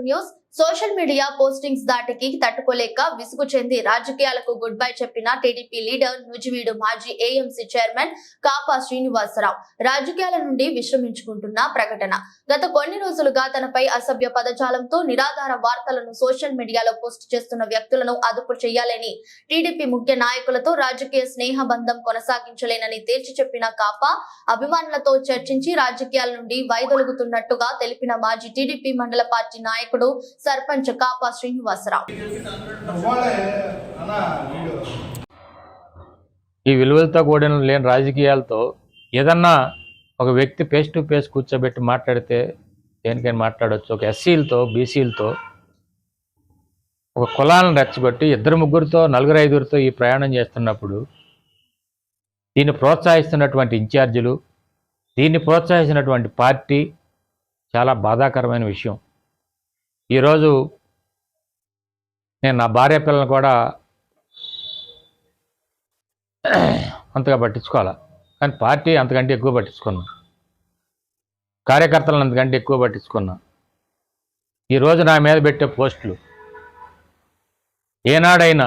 News social media postings దాటికి తట్టుకోలేక విసుగు చెంది రాజకీయాలకు గుడ్ బై చెప్పిన టీడీపీ లీడర్ నుజివీడు మాజీ ఏఎంసీ చైర్మన్ కాపా శ్రీనివాసరావు రాజకీయాల నుండి విశ్రమించుకుంటున్న ప్రకటన. గత కొన్ని రోజులుగా తనపై అసభ్య పదజాలంతో నిరాధార వార్తలను సోషల్ మీడియాలో పోస్ట్ చేస్తున్న వ్యక్తులను అదుపు చేయాలని టీడీపీ ముఖ్య నాయకులతో రాజకీయ స్నేహ బంధం కొనసాగించలేనని తేల్చి చెప్పిన కాపా అభిమానులతో చర్చించి రాజకీయాల నుండి వైదొలుగుతున్నట్టుగా తెలిపిన మాజీ టీడీపీ మండల పార్టీ నాయకుడు సర్పంచ్ కాపా శ్రీనివాసరావు. ఈ విలువలతో కూడిన లేని రాజకీయాలతో ఏదన్నా ఒక వ్యక్తి ఫేస్ టు ఫేస్ కూర్చోబెట్టి మాట్లాడితే దేనికైనా మాట్లాడవచ్చు ఒక ఎస్సీలతో బీసీలతో ఒక కులాలను రెచ్చగొట్టి ఇద్దరు ముగ్గురితో నలుగురు ఐదుగురితో ఈ ప్రయాణం చేస్తున్నప్పుడు దీన్ని ప్రోత్సహిస్తున్నటువంటి ఇన్ఛార్జీలు దీన్ని ప్రోత్సహించినటువంటి పార్టీ చాలా బాధాకరమైన విషయం. ఈరోజు నేను నా భార్య పిల్లలు కూడా అంతగా పట్టించుకోవాలా. కానీ పార్టీ అంతకంటే ఎక్కువ పట్టించుకున్నా. కార్యకర్తలను అంతకంటే ఎక్కువ పట్టించుకున్నా. ఈరోజు నా మీద పెట్టే పోస్టులు. ఏనాడైనా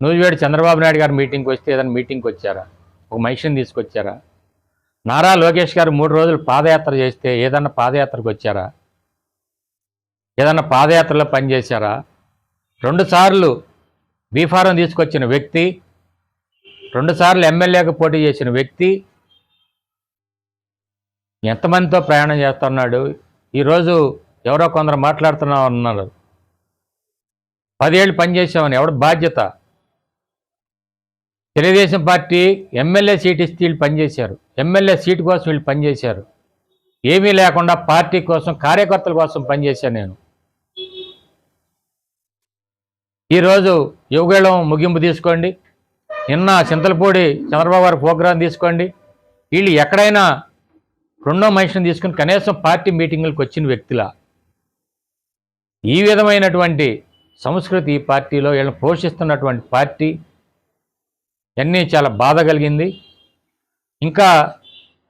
నూజివేడి చంద్రబాబు నాయుడు గారు మీటింగ్కి వస్తే ఏదైనా మీటింగ్కి వచ్చారా? ఒక మనిషిని తీసుకొచ్చారా? నారా లోకేష్ గారు మూడు రోజులు పాదయాత్ర చేస్తే ఏదన్నా పాదయాత్రకు వచ్చారా? ఏదన్నా పాదయాత్రలో పనిచేశారా రెండుసార్లు బీఫారం తీసుకొచ్చిన వ్యక్తి రెండుసార్లు ఎమ్మెల్యేకి పోటీ చేసిన వ్యక్తి ఎంతమందితో ప్రయాణం చేస్తున్నాడు? ఈరోజు ఎవరో కొందరు మాట్లాడుతున్నా ఉన్నారు పదేళ్ళు పనిచేసామని ఎవడ బాధ్యత? తెలుగుదేశం పార్టీ ఎమ్మెల్యే సీట్ ఇస్తే వీళ్ళు పనిచేశారు ఎమ్మెల్యే సీటు కోసం వీళ్ళు పనిచేశారు ఏమీ లేకుండా పార్టీ కోసం కార్యకర్తల కోసం పనిచేశాను నేను. ఈరోజు యువగేళం ముగింపు తీసుకోండి. నిన్న చింతలపూడి చంద్రబాబు గారి ప్రోగ్రాం తీసుకోండి. వీళ్ళు ఎక్కడైనా రెండో మనిషిని తీసుకుని కనీసం పార్టీ మీటింగులకు వచ్చిన వ్యక్తిలా. ఈ విధమైనటువంటి సంస్కృతి ఈ పార్టీలో వీళ్ళని పోషిస్తున్నటువంటి పార్టీ అన్నీ చాలా బాధ కలిగింది. ఇంకా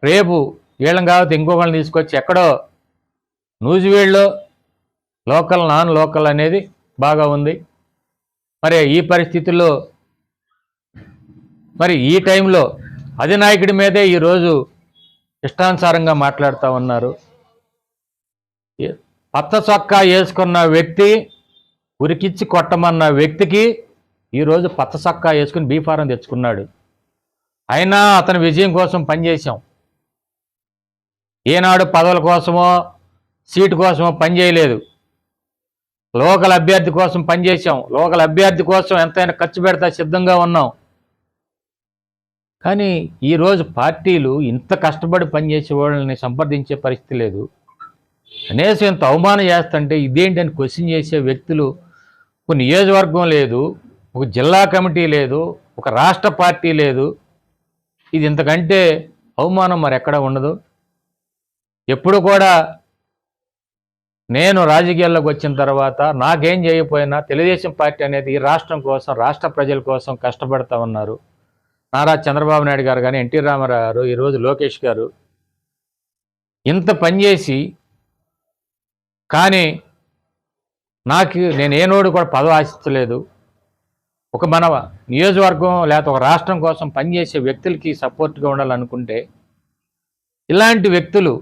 రేపు వీళ్ళని కాబట్టి ఇంకొకరిని తీసుకొచ్చి ఎక్కడో నూజివీడులో లోకల్ నాన్ లోకల్ అనేది బాగా ఉంది. మరి ఈ పరిస్థితుల్లో మరి ఈ టైంలో అధినాయకుడి మీదే ఈరోజు ఇష్టానుసారంగా మాట్లాడుతూ ఉన్నారు. పత్త పచ్చ చొక్కా వేసుకున్న వ్యక్తి ఉరికిచ్చి కొట్టమన్న వ్యక్తికి ఈరోజు పచ్చ చొక్కా వేసుకుని బీఫారం తెచ్చుకున్నాడు. అయినా అతని విజయం కోసం పనిచేశాం. ఏనాడు పదవుల కోసమో సీటు కోసమో పనిచేయలేదు. లోకల్ అభ్యర్థి కోసం పనిచేసాం లోకల్ అభ్యర్థి కోసం ఎంతైనా ఖర్చు పెడతా సిద్ధంగా ఉన్నాం. కానీ ఈరోజు పార్టీలు ఇంత కష్టపడి పనిచేసే వాళ్ళని సంప్రదించే పరిస్థితి లేదు. కనీసం ఇంత అవమానం చేస్తుంటే ఇదేంటని క్వశ్చన్ చేసే వ్యక్తులు ఒక నియోజకవర్గం లేదు ఒక జిల్లా కమిటీ లేదు ఒక రాష్ట్ర పార్టీ లేదు. ఇది ఇంతకంటే అవమానం మరి ఎక్కడ ఉండదు? ఎప్పుడు కూడా నేను రాజకీయాల్లోకి వచ్చిన తర్వాత నాకేం చేయకపోయినా తెలుగుదేశం పార్టీ అనేది ఈ రాష్ట్రం కోసం రాష్ట్ర ప్రజల కోసం కష్టపడతా ఉన్నారు. నారా చంద్రబాబు నాయుడు గారు కానీ ఎన్టీ రామారావు గారు ఈరోజు లోకేష్ గారు ఇంత పనిచేసి కానీ నాకు నేను ఏనోడు కూడా పదవి ఆశించలేదు. ఒక మన నియోజకవర్గం లేకపోతే ఒక రాష్ట్రం కోసం పనిచేసే వ్యక్తులకి సపోర్ట్గా ఉండాలనుకుంటే ఇలాంటి వ్యక్తులు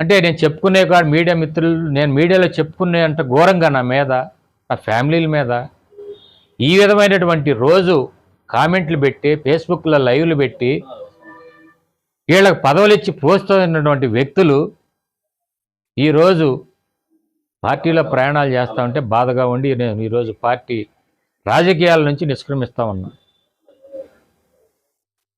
అంటే నేను చెప్పుకునే కాదు మీడియా మిత్రులు నేను మీడియాలో చెప్పుకునే అంత ఘోరంగా నా మీద నా ఫ్యామిలీల మీద ఈ విధమైనటువంటి రోజు కామెంట్లు పెట్టి ఫేస్బుక్లో లైవ్లు పెట్టి వీళ్ళకి పదవులు ఇచ్చి పోస్తున్నటువంటి వ్యక్తులు ఈరోజు పార్టీలో ప్రయాణాలు చేస్తూ ఉంటే బాధగా ఉండి నేను ఈరోజు పార్టీ రాజకీయాల నుంచి నిష్క్రమిస్తా ఉన్నాను